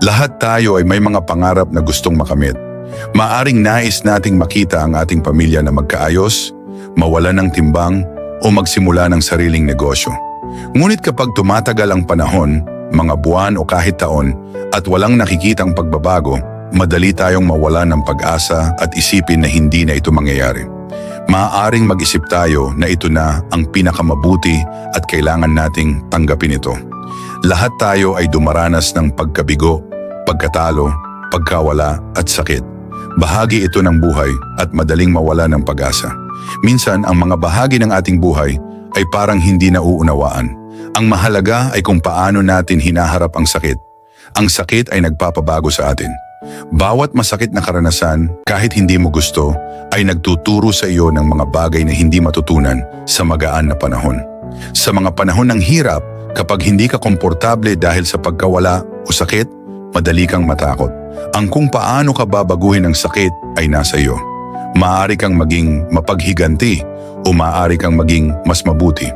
Lahat tayo ay may mga pangarap na gustong makamit. Maaring nais nating makita ang ating pamilya na magkaayos, mawala ng timbang, o magsimula ng sariling negosyo. Ngunit kapag tumatagal ang panahon, mga buwan o kahit taon, at walang nakikitang pagbabago, madali tayong mawala ng pag-asa at isipin na hindi na ito mangyayari. Maaaring mag-isip tayo na ito na ang pinakamabuti at kailangan nating tanggapin ito. Lahat tayo ay dumaranas ng pagkabigo, pagkatalo, pagkawala at sakit. Bahagi ito ng buhay at madaling mawala ng pag-asa. Minsan ang mga bahagi ng ating buhay ay parang hindi nauunawaan. Ang mahalaga ay kung paano natin hinaharap ang sakit. Ang sakit ay nagpapabago sa atin. Bawat masakit na karanasan, kahit hindi mo gusto, ay nagtuturo sa iyo ng mga bagay na hindi matutunan sa magaan na panahon. Sa mga panahon ng hirap, kapag hindi ka komportable dahil sa pagkawala o sakit, madali kang matakot. Ang kung paano ka babaguhin ang sakit ay nasa iyo. Maaari kang maging mapaghiganti o maaari kang maging mas mabuti.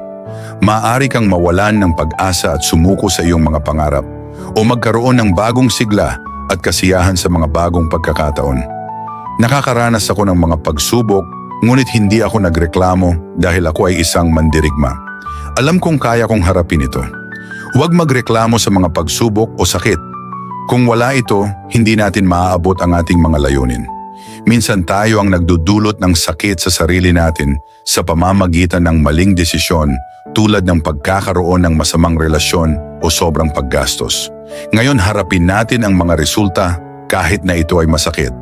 Maaari kang mawalan ng pag-asa at sumuko sa iyong mga pangarap o magkaroon ng bagong sigla at kasiyahan sa mga bagong pagkakataon. Nakakaranas ako ng mga pagsubok, ngunit hindi ako nagreklamo dahil ako ay isang mandirigma. Alam kong kaya kong harapin ito. Huwag magreklamo sa mga pagsubok o sakit. Kung wala ito, hindi natin maaabot ang ating mga layunin. Minsan tayo ang nagdudulot ng sakit sa sarili natin sa pamamagitan ng maling desisyon tulad ng pagkakaroon ng masamang relasyon o sobrang paggastos. Ngayon harapin natin ang mga resulta kahit na ito ay masakit.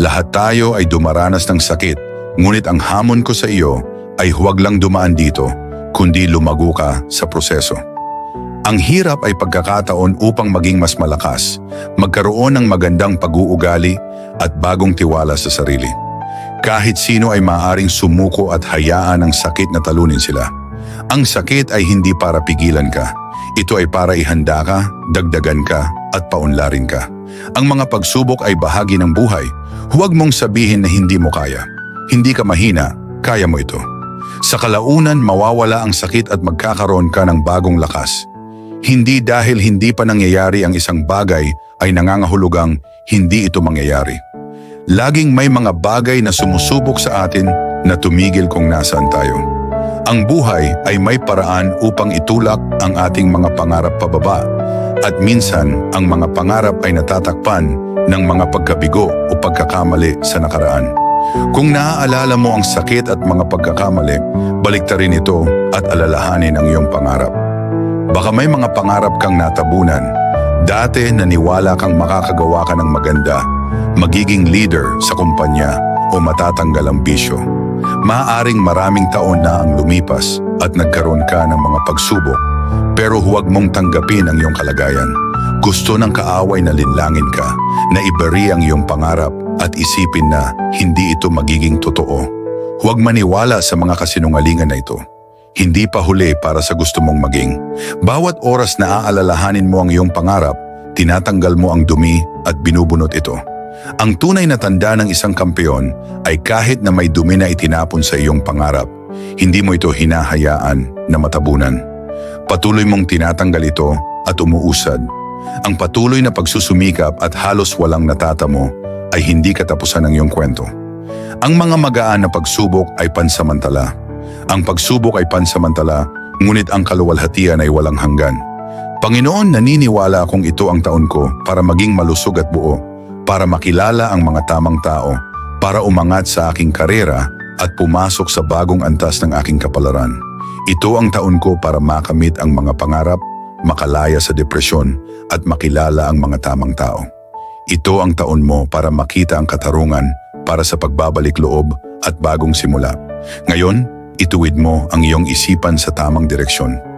Lahat tayo ay dumaranas ng sakit, ngunit ang hamon ko sa iyo ay huwag lang dumaan dito, kundi lumago ka sa proseso. Ang hirap ay pagkakataon upang maging mas malakas, magkaroon ng magandang pag-uugali at bagong tiwala sa sarili. Kahit sino ay maaaring sumuko at hayaan ang sakit na talunin sila. Ang sakit ay hindi para pigilan ka. Ito ay para ihanda ka, dagdagan ka, at paunlarin ka. Ang mga pagsubok ay bahagi ng buhay. Huwag mong sabihin na hindi mo kaya. Hindi ka mahina, kaya mo ito. Sa kalaunan, mawawala ang sakit at magkakaroon ka ng bagong lakas. Hindi dahil hindi pa nangyayari ang isang bagay ay nangangahulugang hindi ito mangyayari. Laging may mga bagay na sumusubok sa atin na tumigil kung nasaan tayo. Ang buhay ay may paraan upang itulak ang ating mga pangarap pababa at minsan ang mga pangarap ay natatakpan ng mga pagkabigo o pagkakamali sa nakaraan. Kung naaalala mo ang sakit at mga pagkakamali, baliktarin ito at alalahanin ang iyong pangarap. Baka may mga pangarap kang natabunan. Dati naniwala kang makakagawa ka ng maganda, magiging leader sa kumpanya o matatanggal ang bisyo. Maaring maraming taon na ang lumipas at nagkaroon ka ng mga pagsubok, pero huwag mong tanggapin ang iyong kalagayan. Gusto ng kaaway na linlangin ka, na ibari ang iyong pangarap at isipin na hindi ito magiging totoo. Huwag maniwala sa mga kasinungalingan na ito. Hindi pa huli para sa gusto mong maging. Bawat oras na aalalahanin mo ang iyong pangarap, tinatanggal mo ang dumi at binubunot ito. Ang tunay na tanda ng isang kampeon ay kahit na may dumi na itinapon sa iyong pangarap, hindi mo ito hinahayaan na matabunan. Patuloy mong tinatanggal ito at umuusad. Ang patuloy na pagsusumikap at halos walang natatamo ay hindi katapusan ng iyong kwento. Ang mga magaan na pagsubok ay pansamantala. Ang pagsubok ay pansamantala, ngunit ang kaluwalhatian ay walang hanggan. Panginoon, naniniwala akong ito ang taon ko para maging malusog at buo, para makilala ang mga tamang tao, para umangat sa aking karera at pumasok sa bagong antas ng aking kapalaran. Ito ang taon ko para makamit ang mga pangarap, makalaya sa depresyon at makilala ang mga tamang tao. Ito ang taon mo para makita ang katarungan para sa pagbabalik loob at bagong simula. Ngayon, ituwid mo ang iyong isipan sa tamang direksyon.